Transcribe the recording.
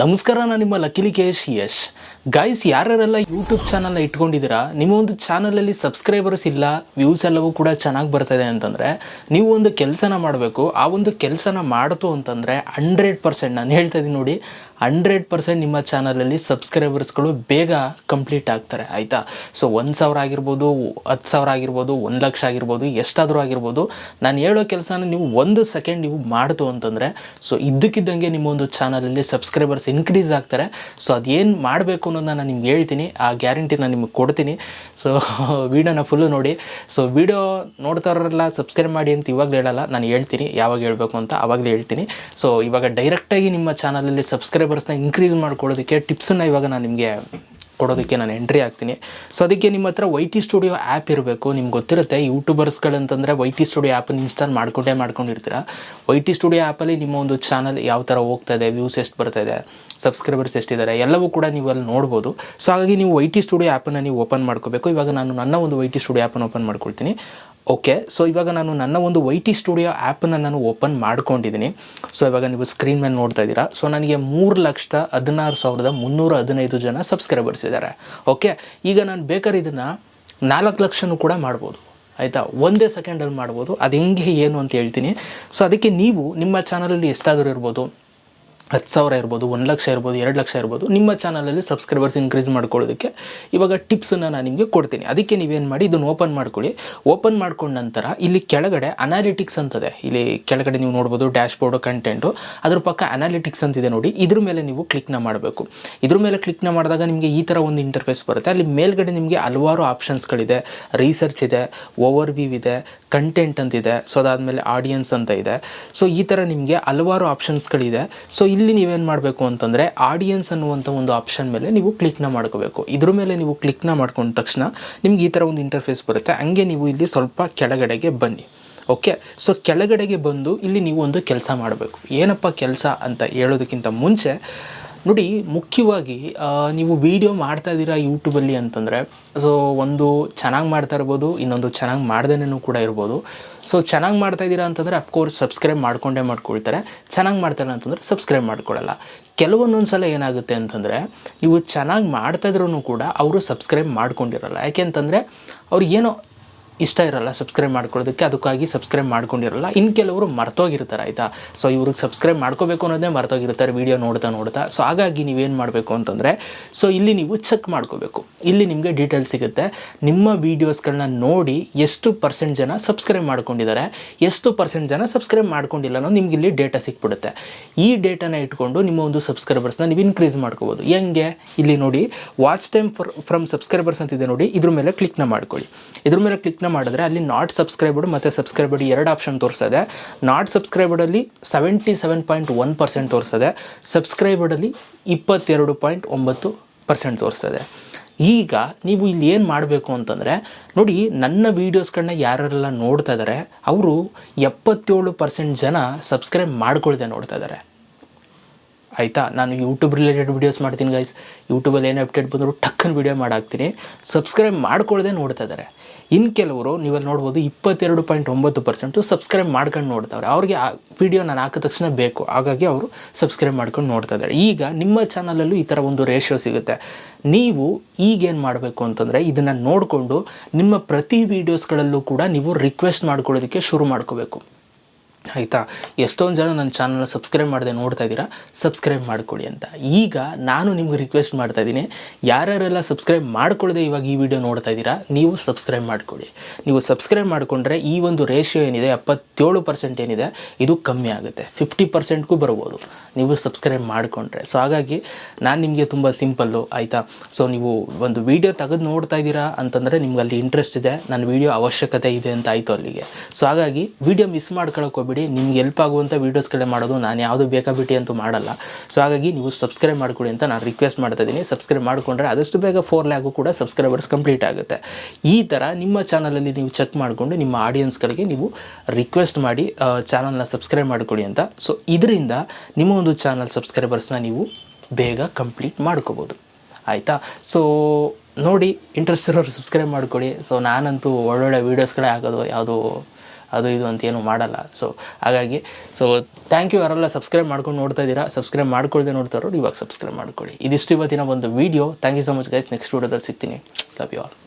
ನಮಸ್ಕಾರ ನಾನು ನಿಮ್ಮ ಲಕಿಲಿ ಯಶ್. ಗೈಸ್ ಯಾರ್ಯಾರೆಲ್ಲ ಯೂಟ್ಯೂಬ್ ಚಾನಲ್ನ ಇಟ್ಕೊಂಡಿದ್ದೀರಾ, ನಿಮ್ಮ ಒಂದು ಚಾನಲಲ್ಲಿ ಸಬ್ಸ್ಕ್ರೈಬರ್ಸ್ ಇಲ್ಲ ವ್ಯೂಸ್ ಎಲ್ಲವೂ ಕೂಡ ಚೆನ್ನಾಗಿ ಬರ್ತದೆ ಅಂತಂದರೆ, ನೀವು ಒಂದು ಕೆಲಸನ ಮಾಡಬೇಕು. ಆ ಒಂದು ಕೆಲಸನ ಮಾಡ್ತು ಅಂತಂದರೆ ಹಂಡ್ರೆಡ್ ಪರ್ಸೆಂಟ್ ನಾನು ಹೇಳ್ತಾ ಇದ್ದೀನಿ ನೋಡಿ ಹಂಡ್ರೆಡ್ ಪರ್ಸೆಂಟ್ ನಿಮ್ಮ ಚಾನಲಲ್ಲಿ ಸಬ್ಸ್ಕ್ರೈಬರ್ಸ್ಗಳು ಬೇಗ ಕಂಪ್ಲೀಟ್ ಆಗ್ತಾರೆ, ಆಯಿತಾ? ಸೊ ಒಂದು ಸಾವಿರ ಆಗಿರ್ಬೋದು, ಹತ್ತು ಸಾವಿರ ಆಗಿರ್ಬೋದು, ಒಂದು ಲಕ್ಷ ಆಗಿರ್ಬೋದು, ಎಷ್ಟಾದರೂ ಆಗಿರ್ಬೋದು, ನಾನು ಹೇಳೋ ಕೆಲಸನ ನೀವು ಒಂದು ಸೆಕೆಂಡ್ ನೀವು ಮಾಡ್ತು ಅಂತಂದರೆ ಸೊ ಇದ್ದಕ್ಕಿದ್ದಂಗೆ ನಿಮ್ಮ ಒಂದು ಚಾನಲಲ್ಲಿ ಸಬ್ಸ್ಕ್ರೈಬರ್ಸ್ ಇನ್ಕ್ರೀಸ್ ಆಗ್ತಾರೆ. ಸೊ ಅದೇನು ಮಾಡಬೇಕು ಅನ್ನೋದನ್ನ ನಾನು ನಿಮ್ಗೆ ಹೇಳ್ತೀನಿ, ಆ ಗ್ಯಾರಂಟಿ ನಾನು ನಿಮಗೆ ಕೊಡ್ತೀನಿ. ಸೊ ವೀಡಿಯೋನ ಫುಲ್ಲು ನೋಡಿ. ಸೊ ವೀಡಿಯೋ ನೋಡ್ತಾರಲ್ಲ ಸಬ್ಸ್ಕ್ರೈಬ್ ಮಾಡಿ ಅಂತ ಇವಾಗಲೇ ಹೇಳಲ್ಲ, ನಾನು ಹೇಳ್ತೀನಿ, ಯಾವಾಗ ಹೇಳಬೇಕು ಅಂತ ಆವಾಗಲೇ ಹೇಳ್ತೀನಿ. ಸೊ ಇವಾಗ ಡೈರೆಕ್ಟಾಗಿ ನಿಮ್ಮ ಚಾನಲಲ್ಲಿ ಸಬ್ಸ್ಕ್ರೈಬರ್ಸ್ನ ಇನ್ಕ್ರೀಸ್ ಮಾಡ್ಕೊಳ್ಳೋದಕ್ಕೆ ಟಿಪ್ಸನ್ನು ಇವಾಗ ನಾನು ನಿಮಗೆ ಕೊಡೋದಕ್ಕೆ ನಾನು ಎಂಟ್ರಿ ಆಗ್ತೀನಿ ಸೊ ಅದಕ್ಕೆ ನಿಮ್ಮ ಹತ್ರ ವೈ ಟಿ ಸ್ಟುಡಿಯೋ ಆ್ಯಪ್ ಇರಬೇಕು. ನಿಮ್ಗೆ ಗೊತ್ತಿರುತ್ತೆ ಯೂಟ್ಯೂಬರ್ಸ್ಗಳಂತಂದರೆ ವೈ ಟಿ ಸ್ಟುಡಿಯೋ ಆ್ಯಪನ್ನು ಇನ್ಸ್ಟಾಲ್ ಮಾಡ್ಕೊಂಡೇ ಮಾಡ್ಕೊಂಡಿರ್ತೀರ. ವೈ ಟಿ ಸ್ಟುಡಿಯೋ ಆ್ಯಪಲ್ಲಿ ನಿಮ್ಮ ಒಂದು ಚಾನಲ್ ಯಾವ ಥರ ಹೋಗ್ತಾ ಇದೆ ವ್ಯೂಸ್ ಎಷ್ಟು ಬರ್ತಾ ಇದೆ ಸಬ್ಸ್ಕ್ರೈಬರ್ಸ್ ಎಷ್ಟಿದ್ದಾರೆ ಎಲ್ಲವೂ ಕೂಡ ನೀವು ಅಲ್ಲಿ ನೋಡ್ಬೋದು. ಸೊ ಹಾಗಾಗಿ ನೀವು ವೈ ಟಿ ಸ್ಟುಡಿಯೋ ಆ್ಯಪನ್ನು ನೀವು ಓಪನ್ ಮಾಡ್ಕೋಬೇಕು. ಇವಾಗ ನಾನು ನನ್ನ ಒಂದು ವೈ ಟಿ ಸ್ಟುಡಿಯೋ ಆ್ಯಪನ್ನು ಓಪನ್ ಮಾಡ್ಕೊಳ್ತೀನಿ. ಓಕೆ ಸೊ ಇವಾಗ ನಾನು ನನ್ನ ಒಂದು ವೈ ಟಿ ಸ್ಟುಡಿಯೋ ಆ್ಯಪನ್ನು ನಾನು ಓಪನ್ ಮಾಡ್ಕೊಂಡಿದ್ದೀನಿ ಸೊ ಇವಾಗ ನೀವು ಸ್ಕ್ರೀನ್ ಮೇಲೆ ನೋಡ್ತಾ ಇದ್ದೀರಾ. ಸೊ ನನಗೆ ಮೂರು ಲಕ್ಷದ ಹದಿನಾರು ಸಾವಿರದ ಮುನ್ನೂರ ಹದಿನೈದು ಜನ ಸಬ್ಸ್ಕ್ರೈಬರ್ಸ್ ಇದ್ದಾರೆ ಓಕೆ ಈಗ ನಾನು ಬೇಕಾದ್ರೆ ಇದನ್ನು ನಾಲ್ಕು ಲಕ್ಷನೂ ಕೂಡ ಮಾಡ್ಬೋದು. ಆಯಿತಾ? ಒಂದೇ ಸೆಕೆಂಡಲ್ಲಿ ಮಾಡ್ಬೋದು. ಅದು ಹೆಂಗೆ, ಏನು ಅಂತ ಹೇಳ್ತೀನಿ. ಸೊ ಅದಕ್ಕೆ ನೀವು ನಿಮ್ಮ ಚಾನಲಲ್ಲಿ ಎಷ್ಟಾದರೂ ಇರ್ಬೋದು. ಹತ್ತು ಸಾವಿರ ಇರ್ಬೋದು, ಒಂದು ಲಕ್ಷ ಇರ್ಬೋದು, ಎರಡು ಲಕ್ಷ ಇರ್ಬೋದು, ನಿಮ್ಮ ಚಾನಲಲ್ಲಿ ಸಬ್ಸ್ಕ್ರೈಬರ್ಸ್ ಇನ್ಕ್ರೀಸ್ ಮಾಡ್ಕೊಳ್ಳೋದಕ್ಕೆ ಇವಾಗ ಟಿಪ್ಸನ್ನು ನಾನು ನಿಮಗೆ ಕೊಡ್ತೀನಿ. ಅದಕ್ಕೆ ನೀವೇನು ಮಾಡಿ, ಇದನ್ನು ಓಪನ್ ಮಾಡ್ಕೊಳ್ಳಿ. ಓಪನ್ ಮಾಡ್ಕೊಂಡ ನಂತರ ಇಲ್ಲಿ ಕೆಳಗಡೆ ಅನಾಲಿಟಿಕ್ಸ್ ಅಂತದೆ. ಇಲ್ಲಿ ಕೆಳಗಡೆ ನೀವು ನೋಡ್ಬೋದು ಡ್ಯಾಶ್ ಬೋರ್ಡು ಕಂಟೆಂಟು ಅದ್ರ ಪಕ್ಕ ಅನಾಲಿಟಿಕ್ಸ್ ಅಂತಿದೆ ನೋಡಿ. ಇದ್ರ ಮೇಲೆ ನೀವು ಕ್ಲಿಕ್ನ ಮಾಡಬೇಕು. ಇದ್ರ ಮೇಲೆ ಕ್ಲಿಕ್ನ ಮಾಡಿದಾಗ ನಿಮಗೆ ಈ ಥರ ಒಂದು ಇಂಟರ್ಫೇಸ್ ಬರುತ್ತೆ. ಅಲ್ಲಿ ಮೇಲ್ಗಡೆ ನಿಮಗೆ ಹಲವಾರು ಆಪ್ಷನ್ಸ್ಗಳಿದೆ ರಿಸರ್ಚ್ ಇದೆ ಓವರ್ ವ್ಯೂ ಇದೆ ಕಂಟೆಂಟ್ ಅಂತಿದೆ. ಸೊ ಅದಾದಮೇಲೆ ಆಡಿಯನ್ಸ್ ಅಂತ ಇದೆ. ಸೊ ಈ ಥರ ನಿಮಗೆ ಹಲವಾರು ಆಪ್ಷನ್ಸ್ಗಳಿದೆ ಸೊ ಇಲ್ಲಿ ನೀವೇನು ಮಾಡಬೇಕು ಅಂತಂದರೆ ಆಡಿಯನ್ಸ್ ಅನ್ನುವಂಥ ಒಂದು ಆಪ್ಷನ್ ಮೇಲೆ ನೀವು ಕ್ಲಿಕ್ನ ಮಾಡ್ಕೋಬೇಕು. ಇದ್ರ ಮೇಲೆ ನೀವು ಕ್ಲಿಕ್ನ ಮಾಡ್ಕೊಂಡ ತಕ್ಷಣ ನಿಮ್ಗೆ ಈ ಥರ ಒಂದು ಇಂಟರ್ಫೇಸ್ ಬರುತ್ತೆ. ಹಂಗೆ ನೀವು ಇಲ್ಲಿ ಸ್ವಲ್ಪ ಕೆಳಗಡೆಗೆ ಬನ್ನಿ. ಓಕೆ ಸೊ ಕೆಳಗಡೆಗೆ ಬಂದು ಇಲ್ಲಿ ನೀವು ಒಂದು ಕೆಲಸ ಮಾಡಬೇಕು. ಏನಪ್ಪ ಕೆಲಸ ಅಂತ ಹೇಳೋದಕ್ಕಿಂತ ಮುಂಚೆ ನೋಡಿ, ಮುಖ್ಯವಾಗಿ ನೀವು ವಿಡಿಯೋ ಮಾಡ್ತಾ ಇದ್ದೀರಾ ಯೂಟ್ಯೂಬಲ್ಲಿ ಅಂತಂದರೆ ಸೊ ಒಂದು ಚೆನ್ನಾಗಿ ಮಾಡ್ತಾ ಇರ್ಬೋದು, ಇನ್ನೊಂದು ಚೆನ್ನಾಗಿ ಮಾಡ್ದೇನೂ ಕೂಡ ಇರ್ಬೋದು. ಸೊ ಚೆನ್ನಾಗಿ ಮಾಡ್ತಾ ಇದ್ದೀರಾ ಅಂತಂದರೆ ಅಫ್ಕೋರ್ಸ್ ಸಬ್ಸ್ಕ್ರೈಬ್ ಮಾಡ್ಕೊಂಡೇ ಮಾಡ್ಕೊಳ್ತಾರೆ. ಚೆನ್ನಾಗಿ ಮಾಡ್ತಾರೆ ಅಂತಂದರೆ ಸಬ್ಸ್ಕ್ರೈಬ್ ಮಾಡ್ಕೊಳ್ಳಲ್ಲ ಕೆಲವೊಂದೊಂದು ಸಲ ಏನಾಗುತ್ತೆ ಅಂತಂದರೆ, ನೀವು ಚೆನ್ನಾಗಿ ಮಾಡ್ತಾ ಇದ್ರೂ ಕೂಡ, ಅವರು ಸಬ್ಸ್ಕ್ರೈಬ್ ಮಾಡ್ಕೊಂಡಿರಲ್ಲ. ಯಾಕೆಂತಂದರೆ ಅವ್ರಿಗೆ ಏನೋ ಇಷ್ಟ ಇರಲ್ಲ ಸಬ್ಸ್ಕ್ರೈಬ್ ಮಾಡ್ಕೊಳ್ಳೋದಕ್ಕೆ, ಅದಕ್ಕಾಗಿ ಸಬ್ಸ್ಕ್ರೈಬ್ ಮಾಡ್ಕೊಂಡಿರಲ್ಲ. ಇನ್ನು ಕೆಲವರು ಮರ್ತೋಗಿರ್ತಾರೆ, ಆಯಿತಾ? ಸೊ ಇವ್ರಿಗೆ ಸಬ್ಸ್ಕ್ರೈಬ್ ಮಾಡ್ಕೋಬೇಕು ಅನ್ನೋದೇ ಮರ್ತೋಗಿರ್ತಾರೆ ವಿಡಿಯೋ ನೋಡ್ತಾ ನೋಡ್ತಾ. ಸೊ ಹಾಗಾಗಿ ನೀವೇನು ಮಾಡಬೇಕು ಅಂತಂದರೆ ಸೊ ಇಲ್ಲಿ ನೀವು ಚೆಕ್ ಮಾಡ್ಕೋಬೇಕು. ಇಲ್ಲಿ ನಿಮಗೆ ಡೀಟೇಲ್ಸ್ ಸಿಗುತ್ತೆ. ನಿಮ್ಮ ವೀಡಿಯೋಸ್ಗಳನ್ನ ನೋಡಿ ಎಷ್ಟು ಪರ್ಸೆಂಟ್ ಜನ ಸಬ್ಸ್ಕ್ರೈಬ್ ಮಾಡ್ಕೊಂಡಿದ್ದಾರೆ, ಎಷ್ಟು ಪರ್ಸೆಂಟ್ ಜನ ಸಬ್ಸ್ಕ್ರೈಬ್ ಮಾಡ್ಕೊಂಡಿಲ್ಲ ಅನ್ನೋ ನಿಮ್ಗೆ ಇಲ್ಲಿ ಡೇಟಾ ಸಿಕ್ಬಿಡುತ್ತೆ. ಈ ಡೇಟಾನ ಇಟ್ಕೊಂಡು ನಿಮ್ಮ ಒಂದು ಸಬ್ಸ್ಕ್ರೈಬರ್ಸ್ನ ನೀವು ಇನ್ಕ್ರೀಸ್ ಮಾಡ್ಕೋಬೋದು. ಹೆಂಗೆ? ಇಲ್ಲಿ ನೋಡಿ watch time for from subscribers ಅಂತಿದೆ ನೋಡಿ, ಇದ್ರ ಮೇಲೆ ಕ್ಲಿಕ್ನ ಮಾಡ್ಕೊಳ್ಳಿ. ಇದ್ರ ಮೇಲೆ ಕ್ಲಿಕ್ನ ಮಾಡಿದ್ರೆ ಅಲ್ಲಿ ನಾಟ್ ಸಬ್ಸ್ಕ್ರೈಬ್ಡ್ ಮತ್ತು ಸಬ್ಸ್ಕ್ರೈಬ್ಡ್ ಎರಡು ಆಪ್ಷನ್ ತೋರಿಸ್ತದೆ not ಸಬ್ಸ್ಕ್ರೈಬ್ಡಲ್ಲಿ seventy seven point one percent ತೋರಿಸ್ತದೆ ಸಬ್ಸ್ಕ್ರೈಬ್ಡಲ್ಲಿ ಇಪ್ಪತ್ತೆರಡು ಪಾಯಿಂಟ್ ಒಂಬತ್ತು ಪರ್ಸೆಂಟ್ ತೋರಿಸ್ತದೆ ಈಗ ನೀವು ಇಲ್ಲಿ ಏನು ಮಾಡಬೇಕು ಅಂತಂದರೆ, ನೋಡಿ ನನ್ನ ವೀಡಿಯೋಸ್ಗಳನ್ನ ಯಾರೆಲ್ಲ ನೋಡ್ತಾ ಇದ್ದಾರೆ ಅವರು ಎಪ್ಪತ್ತೇಳು ಪರ್ಸೆಂಟ್ ಜನ ಸಬ್ಸ್ಕ್ರೈಬ್ ಮಾಡ್ಕೊಳ್ದೆ ನೋಡ್ತಾ ಇದ್ದಾರೆ ಆಯಿತಾ? ನಾನು ಯೂಟ್ಯೂಬ್ ರಿಲೇಟೆಡ್ ವೀಡಿಯೋಸ್ ಮಾಡ್ತೀನಿ ಗೈಸ್ ಯೂಟ್ಯೂಬಲ್ಲಿ ಏನು ಅಪ್ಡೇಟ್ ಬಂದರೂ ಟಕ್ಕನ್ ವೀಡಿಯೋ ಮಾಡಾಕ್ತೀನಿ. ಸಬ್ಸ್ಕ್ರೈಬ್ ಮಾಡ್ಕೊಳ್ಳದೆ ನೋಡ್ತಾ ಇದ್ದಾರೆ ಇನ್ನು ಕೆಲವರು, ನೀವಲ್ಲಿ ನೋಡ್ಬೋದು, ಇಪ್ಪತ್ತೆರಡು ಪಾಯಿಂಟ್ ಒಂಬತ್ತು ಪರ್ಸೆಂಟು ಸಬ್ಸ್ಕ್ರೈಬ್ ಮಾಡ್ಕೊಂಡು ನೋಡ್ತಾವ್ರೆ. ಅವ್ರಿಗೆ ಆ ವಿಡಿಯೋ ನಾನು ಹಾಕಿದ ತಕ್ಷಣ ಬೇಕು. ಹಾಗಾಗಿ ಅವರು ಸಬ್ಸ್ಕ್ರೈಬ್ ಮಾಡ್ಕೊಂಡು ನೋಡ್ತಾ ಇದ್ದಾರೆ ಈಗ ನಿಮ್ಮ ಚಾನಲಲ್ಲೂ ಈ ಥರ ಒಂದು ರೇಷಿಯೋ ಸಿಗುತ್ತೆ. ನೀವು ಈಗೇನು ಮಾಡಬೇಕು ಅಂತಂದರೆ, ಇದನ್ನು ನೋಡಿಕೊಂಡು ನಿಮ್ಮ ಪ್ರತಿ ವೀಡಿಯೋಸ್ಗಳಲ್ಲೂ ಕೂಡ ನೀವು ರಿಕ್ವೆಸ್ಟ್ ಮಾಡ್ಕೊಳ್ಳೋದಕ್ಕೆ ಶುರು ಮಾಡ್ಕೋಬೇಕು. ಆಯಿತಾ? ಎಷ್ಟೊಂದು ಜನ ನನ್ನ ಚಾನಲ್ನ ಸಬ್ಸ್ಕ್ರೈಬ್ ಮಾಡದೆ ನೋಡ್ತಾ ಇದ್ದೀರಾ? ಸಬ್ಸ್ಕ್ರೈಬ್ ಮಾಡ್ಕೊಳ್ಳಿ ಅಂತ. ಈಗ ನಾನು ನಿಮ್ಗೆ ರಿಕ್ವೆಸ್ಟ್ ಮಾಡ್ತಾ ಇದ್ದೀನಿ. ಯಾರ್ಯಾರೆಲ್ಲ ಸಬ್ಸ್ಕ್ರೈಬ್ ಮಾಡ್ಕೊಳ್ಳದೆ ಇವಾಗ ಈ ವಿಡಿಯೋ ನೋಡ್ತಾ ಇದ್ದೀರಾ, ನೀವು ಸಬ್ಸ್ಕ್ರೈಬ್ ಮಾಡ್ಕೊಳ್ಳಿ ನೀವು ಸಬ್ಸ್ಕ್ರೈಬ್ ಮಾಡಿಕೊಂಡ್ರೆ ಈ ಒಂದು ರೇಷಿಯೋ ಏನಿದೆ, ಎಪ್ಪತ್ತೇಳು ಪರ್ಸೆಂಟ್ ಏನಿದೆ, ಇದು ಕಮ್ಮಿ ಆಗುತ್ತೆ. ಫಿಫ್ಟಿ ಪರ್ಸೆಂಟ್ಗೂ ಬರ್ಬೋದು. ನೀವು ಸಬ್ಸ್ಕ್ರೈಬ್ ಮಾಡಿಕೊಂಡ್ರೆ. ಸೊ ಹಾಗಾಗಿ ನಾನು ನಿಮಗೆ ತುಂಬ ಸಿಂಪಲ್ಲು ಆಯಿತಾ? ಸೊ ನೀವು ಒಂದು ವಿಡಿಯೋ ತೆಗೆದು ನೋಡ್ತಾ ಇದ್ದೀರಾ ಅಂತಂದರೆ ನಿಮ್ಗೆ ಅಲ್ಲಿ ಇಂಟ್ರೆಸ್ಟ್ ಇದೆ. ನನ್ನ ವಿಡಿಯೋ ಅವಶ್ಯಕತೆ ಇದೆ ಅಂತ ಆಯಿತು ಅಲ್ಲಿಗೆ. ಸೊ ಹಾಗಾಗಿ ವಿಡಿಯೋ ಮಿಸ್ ಮಾಡ್ಕೊಳಕ್ಕೆ ಹೋಗ್ಬೇಡಿ ನಿಮ್ಗೆ ಹೆಲ್ಪ್ ಆಗುವಂಥ ವೀಡಿಯೋಸ್ಗಳೇ ಮಾಡೋದು ನಾನು ಯಾವುದು ಬೇಕಾಬಿಟ್ಟಿ ಅಂತೂ ಮಾಡಲ್ಲ. ಸೊ ಹಾಗಾಗಿ ನೀವು ಸಬ್ಸ್ಕ್ರೈಬ್ ಮಾಡ್ಕೊಡಿ ಅಂತ ನಾನು ರಿಕ್ವೆಸ್ಟ್ ಮಾಡ್ತಾ ಇದ್ದೀನಿ. ಸಬ್ಸ್ಕ್ರೈಬ್ ಮಾಡಿಕೊಂಡ್ರೆ ಆದಷ್ಟು ಬೇಗ ಫೋರ್ ಲ್ಯಾಗು ಕೂಡ ಸಬ್ಸ್ಕ್ರೈಬರ್ಸ್ ಕಂಪ್ಲೀಟ್ ಆಗುತ್ತೆ. ಈ ಥರ ನಿಮ್ಮ ಚಾನಲಲ್ಲಿ ನೀವು ಚೆಕ್ ಮಾಡಿಕೊಂಡು ನಿಮ್ಮ ಆಡಿಯನ್ಸ್ಗಳಿಗೆ ನೀವು ರಿಕ್ವೆಸ್ಟ್ ಮಾಡಿ ಚಾನಲ್ನ ಸಬ್ಸ್ಕ್ರೈಬ್ ಮಾಡಿಕೊಳ್ಳಿ ಅಂತ. ಸೊ ಇದರಿಂದ ನಿಮ್ಮ ಒಂದು ಚಾನಲ್ ಸಬ್ಸ್ಕ್ರೈಬರ್ಸ್ನ ನೀವು ಬೇಗ ಕಂಪ್ಲೀಟ್ ಮಾಡ್ಕೋಬೋದು. ಆಯಿತಾ? ಸೊ ನೋಡಿ ಇಂಟ್ರೆಸ್ಟ್ ಇರೋರು ಸಬ್ಸ್ಕ್ರೈಬ್ ಮಾಡ್ಕೊಳ್ಳಿ ಸೊ ನಾನಂತೂ ಒಳ್ಳೊಳ್ಳೆ ವೀಡಿಯೋಸ್ಗಳೇ ಆಗೋದು ಯಾವುದು ಅದು ಇದು ಅಂತ ಏನು ಮಾಡಲ್ಲ. ಸೊ ಹಾಗಾಗಿ ಸೊ ಥ್ಯಾಂಕ್ ಯು ಯಾರೆಲ್ಲ ಸಬ್ಸ್ಕ್ರೈಬ್ ಮಾಡ್ಕೊಂಡು ನೋಡ್ತಾ ಇದ್ದೀರಾ ಸಬ್ಸ್ಕ್ರೈಬ್ ಮಾಡ್ಕೊಳ್ಳದೆ ನೋಡ್ತಾರೋ, ಇವಾಗ ಸಬ್ಸ್ಕ್ರೈಬ್ ಮಾಡ್ಕೊಳ್ಳಿ. ಇದಿಷ್ಟು ಇವತ್ತಿನ ಒಂದು video thank you so much guys next ವೀಡಿಯೋದಲ್ಲಿ ಸಿಗ್ತೀನಿ. Love you all